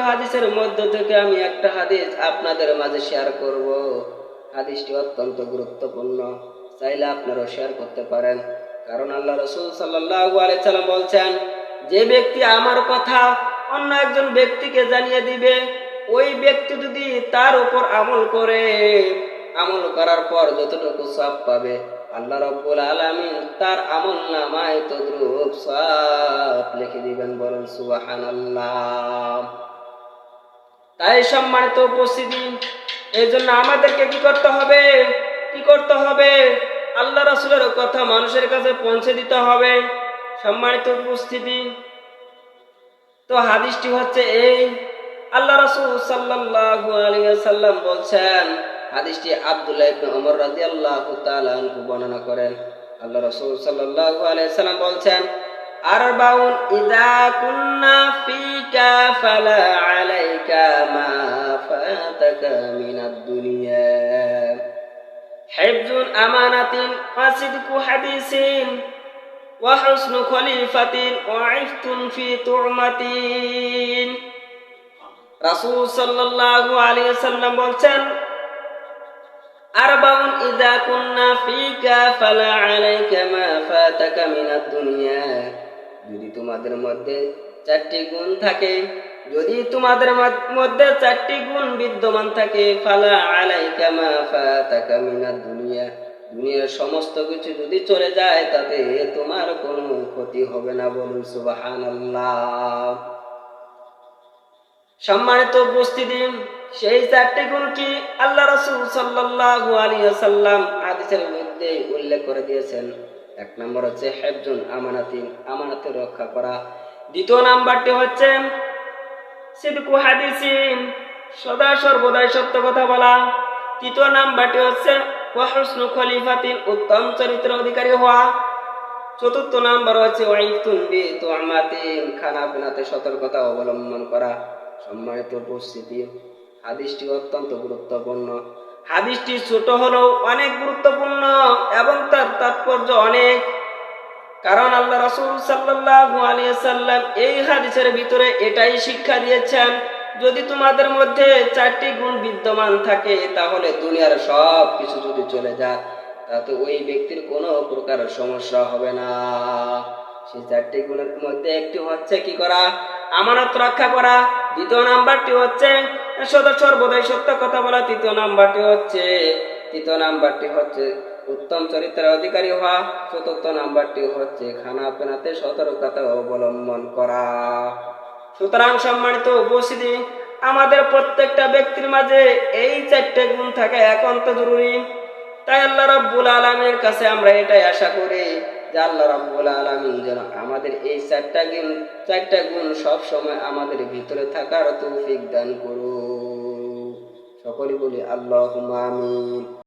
হাদিসের থেকে আমি একটা হাদিস আপনাদের মাঝে শেয়ার হাদিসটি অত্যন্ত গুরুত্বপূর্ণ, চাইলে শেয়ার করতে পারেন। কারণ বলছেন, যে ব্যক্তি আমার কথা অন্য একজন ব্যক্তিকে জানিয়ে দিবে, ওই ব্যক্তি যদি তার উপর আমল করে, আমল করার পর যতটুকু সব পাবে আল্লাহ রব্বুল আলামিন তার আমল নামায় তদ্রুপ সব লিখে দিবেন বলেন, সুবহানাল্লাহ। তাই সম্মানিত উপস্থিতি এই জন্য আমাদেরকে কি করতে হবে? কি করতে হবে? আল্লাহ রাসুলের কথা মানুষের কাছে পৌঁছে দিতে হবে। সম্মানিত উপস্থিতি, তো হাদিসটি হচ্ছে এই, আল্লাহ রাসূল সাল্লাল্লাহু আলাইহি সাল্লাম বলছেন হাদিসটি আব্দুল্লাহ ইবনে ওমর রাদিয়াল্লাহু তাআলা আনহু বর্ণনা করেন আল্লাহ রাসূল সাল্লাল্লাহু আলাইহি সাল্লাম বলছেন আরবাউন ইদা কুন্না ফিকা ফালা আলাইকা মা ফাতাকা মিনাদ দুনিয়া হিফজুন আমানাতিন ওয়াসিদকু হাদিসিন وحسن خليفة وعفت في طعمة রাসূল সাল্লাল্লাহু আলাইহি সাল্লাম বলছেন আরবাউন, ইযা কুন্না ফিকা ফালা আলাইকা মা ফাতাকা মিনাদ দুনিয়া। যদি তোমাদের মধ্যে চারটি গুণ থাকে, যদি তোমাদের মধ্যে চারটি গুণ বিদ্যমান থাকে, ফালা আলাইকা মা ফাতাকা মিনাদ দুনিয়া। দুনিয়ার সমস্ত কিছু যদি চলে যায়, তাতে তোমার কোনো ক্ষতি হবে না বলুন সুবহানাল্লাহ। সম্মানিত উপস্থিতি সেই চারটি গুণ কি? আল্লাহ রসুল সাল্লাল্লাহু আলাইহি সাল্লাম হাদিসের মধ্যে উল্লেখ করে দিয়েছেন। এক নম্বর হচ্ছে হেফজুন আমানাতিন আমানাতে রক্ষা করা। দ্বিতীয় নাম্বারটি হচ্ছে সিদকু হাদিসিন, সদা সর্বদাই সত্য কথা বলা। তৃতীয় নাম্বারটি হচ্ছে ওয়াহসনু খলিফাতিন, উত্তম চরিত্র অধিকারী হওয়া। চতুর্থ নাম্বার হচ্ছে ওয়াইফতুন বি তো আমাতিন খানা পিনাতে সতর্কতা অবলম্বন করা। সম্মানিত উপস্থিতি। হাদিসটি অত্যন্ত গুরুত্বপূর্ণ। হাদিসটি ছোট হলেও অনেক গুরুত্বপূর্ণ এবং তার তাৎপর্য অনেক। কারণ আল্লাহ রসুল সাল্লাল্লাহু আলাইহি সাল্লাম এই হাদিসের ভিতরে এটাই শিক্ষা দিয়েছেন, যদি তোমাদের মধ্যে চারটি গুণ বিদ্যমান থাকে, তাহলে দুনিয়ার সব কিছু যদি চলে যায়, তাতে ওই ব্যক্তির কোনো প্রকার সমস্যা হবে না। সেই চারটি গুণের মধ্যে একটি হচ্ছে কি করা? আমানত রক্ষা করা। দ্বিতীয় নাম্বারটি হচ্ছে সদা সর্বদাই সত্য কথা বলা তৃতীয় নাম্বারটি হচ্ছে, তৃতীয় নাম্বারটি হচ্ছে উত্তম চরিত্রের অধিকারী হওয়া, চতুর্থ নাম্বারটি হচ্ছে খানা পেনাতে সতর্কতা অবলম্বন করা। সুতরাং সম্মানিত উপস্থিতি, আমাদের প্রত্যেকটা ব্যক্তির মাঝে এই চারটে গুণ থাকা একান্ত জরুরি। তাই আল্লাহ রাব্বুল আলমের কাছে আমরা এটাই আশা করি আল্লাহ রাব্বুল আলামিন যেন আমাদের এই চারটা গুণ চারটা গুণ সব সময় আমাদের ভিতরে থাকার তৌফিক দান করুন সকলে বলি আল্লাহ আমিন।